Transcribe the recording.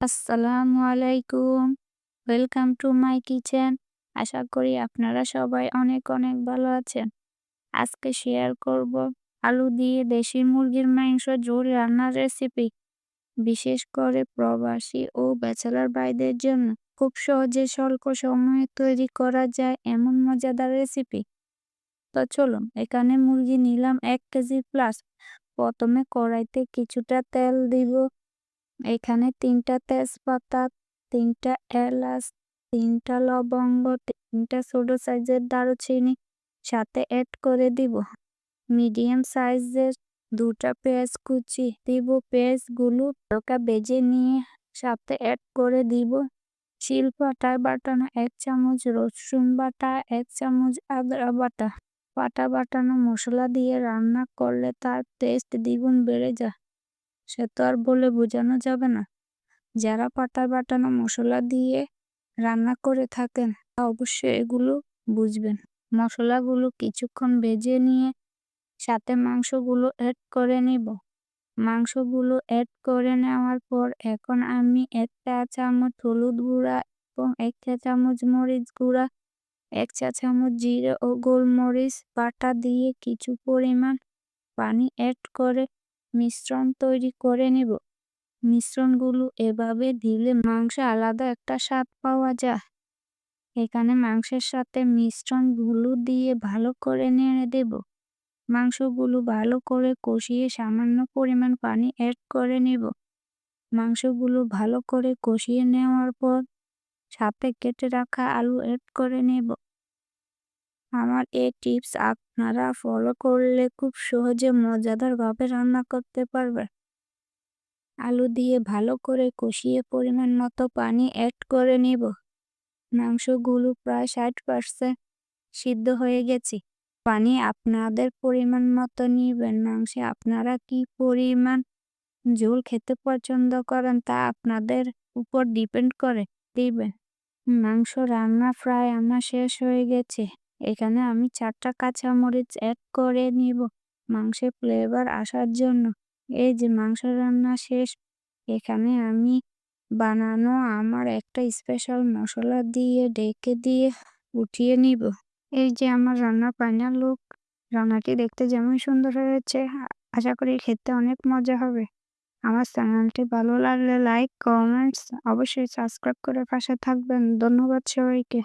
আসসালামু আলাইকুম। Welcome to my kitchen আশা করি আপনারা সবাই অনেক অনেক ভালো আছেন। আজকে শেয়ার করব আলু দিয়ে দেশি মুরগির মাংস ঝোল রান্নার রেসিপি বিশেষ করে প্রবাসী ও ব্যাচেলার ভাইদের জন্য খুব সহজে স্বল্প সময়ে তৈরি করা যায় এমন মজাদার রেসিপি তো চলুন, এখানে মুরগি নিলাম এক কেজি প্লাস প্রথমে কড়াইতে কিছুটা তেল দিব। এখানে তিনটা তেজপাতা, তিনটা এলাচ, তিনটা লবঙ্গ, তিনটা ছোট সাইজের দারুচিনি, সাথে অ্যাড করে দিব মিডিয়াম সাইজের দুটা পেঁয়াজ কুচি দিব। পেঁয়াজগুলো হালকা বেজে নিয়ে সাথে অ্যাড করে দিব। শিল পাটায় বাটানো এক চামচ রসুন বাটা, এক চামচ আদা বাটা। পাটা বাটানো মশলা দিয়ে রান্না করলে তার টেস্ট দ্বিগুণ বেড়ে যায়। সে তো আর বলে বোঝানো যাবে না। যারা পাটা বাটানো মশলা দিয়ে রান্না করে থাকেন তা অবশ্যই এগুলো বুঝবেন। মশলাগুলো কিছুক্ষণ ভেজে নিয়ে সাথে মাংসগুলো অ্যাড করে নিব। মাংসগুলো অ্যাড করে নেওয়ার পর এখন আমি এক চা চামচ হলুদ গুঁড়া এবং এক চা চামচ মরিচ গুঁড়া, এক চা চামচ জিরে ও গোলমরিচ বাটা দিয়ে কিছু পরিমাণ পানি অ্যাড করে মিশ্রণ তৈরি করে নিব। মিশ্রণগুলো এভাবে দিলে মাংস আলাদা একটা স্বাদ পাওয়া যায়। এখানে মাংসের সাথে মিশ্রণগুলো দিয়ে ভালো করে নেড়ে দেব। মাংসগুলো ভালো করে কষিয়ে সামান্য পরিমাণ পানি অ্যাড করে নেব। মাংসগুলো ভালো করে কষিয়ে নেওয়ার পর সাথে কেটে রাখা আলু অ্যাড করে নেব। আমার এই টিপস আপনারা ফলো করলে খুব সহজে মজাদারভাবে রান্না করতে পারবেন। আলু দিয়ে ভালো করে কষিয়ে পরিমাণ মতো পানি অ্যাড করে নেব। মাংসগুলো প্রায় ষাট পার্সেন্ট সিদ্ধ হয়ে গেছে। পানি আপনাদের পরিমাণ মতো নিবেন। মাংসে আপনারা কি পরিমাণ ঝোল খেতে পছন্দ করেন তা আপনাদের উপর ডিপেন্ড করে। দিবেন। মাংস রান্না প্রায় আমার শেষ হয়ে গেছে। এখানে আমি চারটা কাঁচামরিচ অ্যাড করে নিব মাংসের ফ্লেভার আসার জন্য। এই যে মাংস রান্না শেষ, এখানে আমি বানানো আমার একটা স্পেশাল মশলা দিয়ে ডেকে দিয়ে উঠিয়ে নিব। এই যে আমার রান্না ফাইনাল লুক রান্নাটি দেখতে যেমন সুন্দর হয়েছে, আশা করি খেতে অনেক মজা হবে। আমার চ্যানেলটি ভালো লাগলে লাইক কমেন্টস অবশ্যই সাবস্ক্রাইব করে পাশে থাকবেন। ধন্যবাদ সবাইকে।